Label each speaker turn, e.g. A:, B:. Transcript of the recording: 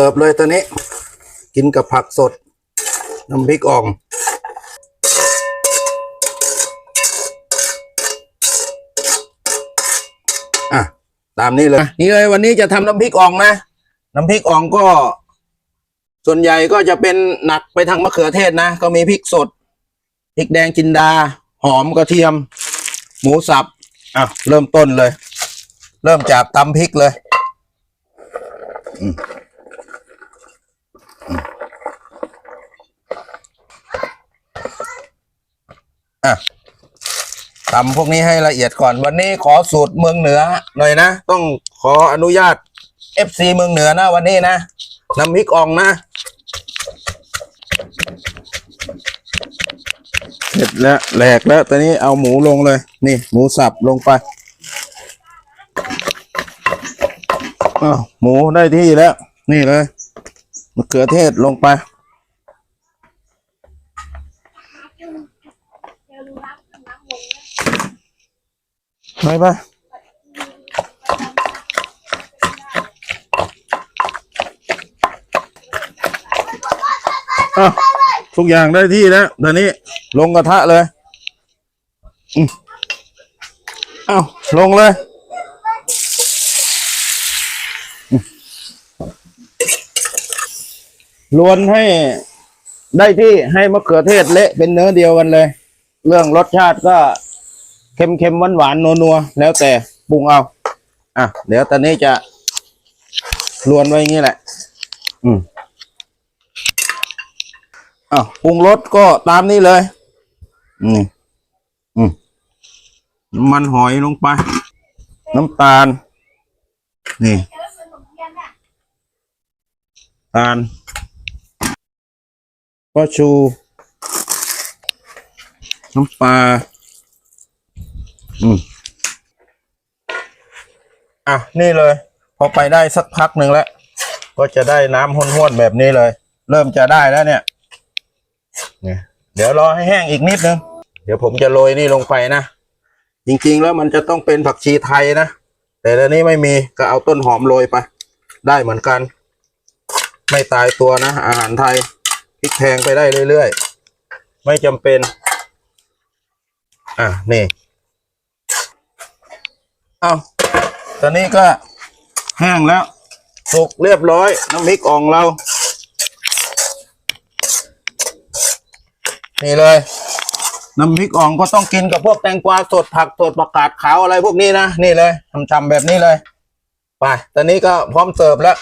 A: เสิร์ฟเลยตอนนี้ กินกับผักสด น้ำพริกอ่อง อะ ตามนี้เลย นี่เลยวันนี้จะทำน้ำพริกอ่องนะ น้ำพริกอ่องก็ ส่วนใหญ่ก็จะเป็นหนักไปทางมะเขือเทศนะ ก็มีพริกสด พริกแดงจินดา หอมกระเทียม หมูสับ อะ เริ่มต้นเลย เริ่มจากตำพริกเลยอ่ะตำพวกนี้ให้ละเอียดก่อน วันนี้ขอสูตรเมืองเหนือหน่อยนะ ต้องขออนุญาต FC เมืองเหนือนะวันนี้นะน้ำพริกอ่องนะเสร็จแล้วแหลกแล้วตอนนี้เอาหมูลงเลย นี่ หมูสับลงไปอ้าวหมูได้ที่แล้ว นี่เลยมะเขือเทศลงไป ไปไปอ้าทุกอย่างได้ที่แล้วตอนนี้ ลงกระทะเลยอืมอ้าลงเลยลวนให้ได้ที่ให้มะเขือเทศเละเป็นเนื้อเดียวกันเลย เรื่องรสชาติก็ เค็มเค็มหวานหวานนัวนัวๆแล้วแต่ปรุงเอาอะเดี๋ยวตอนนี้จะรวนไว้อย่างนี้แหละ อืมอะปรุงรสก็ตามนี้เลยอืมอืมน้ำมันหอยลงไป น้ำตาล นี่ตาลก็ชู น้ำปลา อืมอะนี่เลย พอไปได้สักพักหนึ่งแล้ว ก็จะได้น้ำห้วนๆแบบนี้เลย เริ่มจะได้แล้วเนี่ยเนี่ยเดี๋ยวรอให้แห้งอีกนิดนึง เดี๋ยวผมจะโรยนี่ลงไปนะ จริงๆแล้วมันจะต้องเป็นผักชีไทยนะ แต่ตอนนี้ไม่มีก็เอาต้นหอมโรยไป ได้เหมือนกัน ไม่ตายตัวนะ อาหารไทยพริกแพงไปได้เรื่อยๆ ไม่จำเป็น อะ นี่ เอาตอนนี้ก็แห้งแล้ว สุกเรียบร้อย น้ำพริกอ่องเรา นี่เลย น้ำพริกอ่องก็ต้องกินกับพวกแตงกวาสดผักสดประกาศขาวอะไรพวกนี้นะ นี่เลยทำๆแบบนี้เลย ไป ตอนนี้ก็พร้อมเสิร์ฟแล้ว